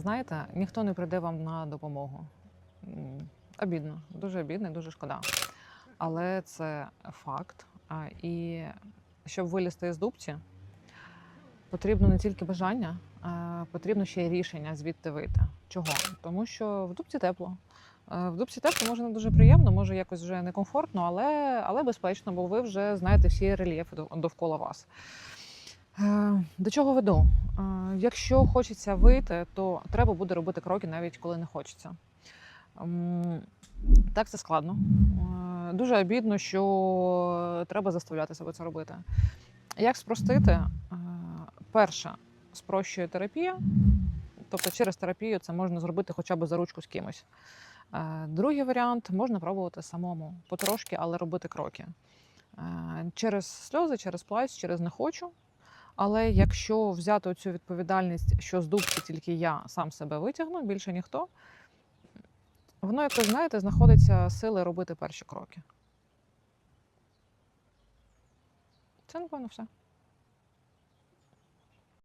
знаєте, ніхто не прийде вам на допомогу. Обідно, дуже обідно і дуже шкода. Але це факт. І щоб вилізти з дубці, потрібно не тільки бажання, потрібно ще й рішення звідти вийти. Чого? Тому що в дубці тепло. Е, В дубці тепло може не дуже приємно, може якось вже некомфортно, але, але безпечно, бо ви вже знаєте всі рельєфи довкола вас. До чого веду? Якщо хочеться вийти, то треба буде робити кроки, навіть коли не хочеться. Так, це складно. Дуже обідно, що треба заставляти себе це робити. Як спростити? Перше, спрощує терапія. Тобто через терапію це можна зробити хоча б за ручку з кимось. Другий варіант можна пробувати самому, потрошки, але робити кроки. Через сльози, через плач, через не хочу. Але якщо взяти цю відповідальність, що з дубки тільки я сам себе витягну, більше ніхто, воно як ви знаєте, знаходиться сили робити перші кроки. Це, напевно, все.